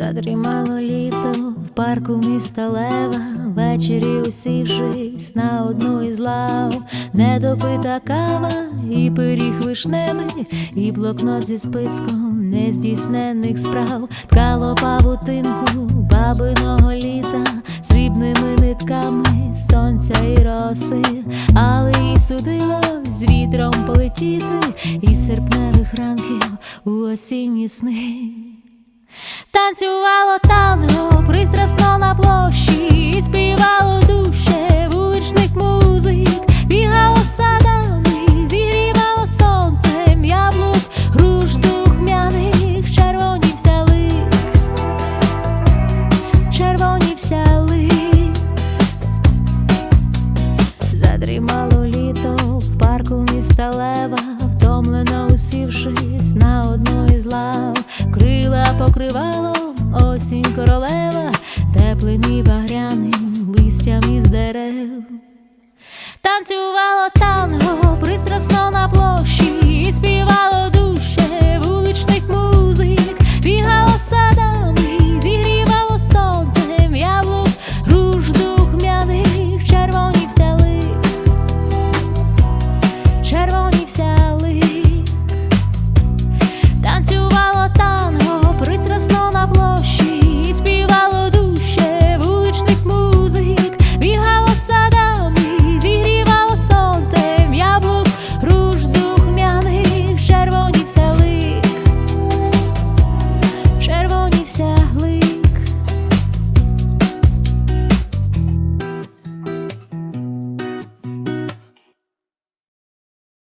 Задрімало літо в парку міста Лева, ввечері усівшись на одну із лав, недопита кава, і пиріг вишневий, і блокнот зі списком нездійсненних справ, ткало павутинку бабиного літа, срібними нитками сонця і роси, але і судило з вітром полетіти, із серпневих ранків у осінні сни. Танцювало танго пристрасно на площі, співало душе вуличних музик, бігало садами, зігрівало сонцем яблук, груш духмяних, червонівся лик, червонівся лик, задрімало літо в парку міста Лева, втомлено усівшись на одну теплим і багряним листям із дерев. Танцювало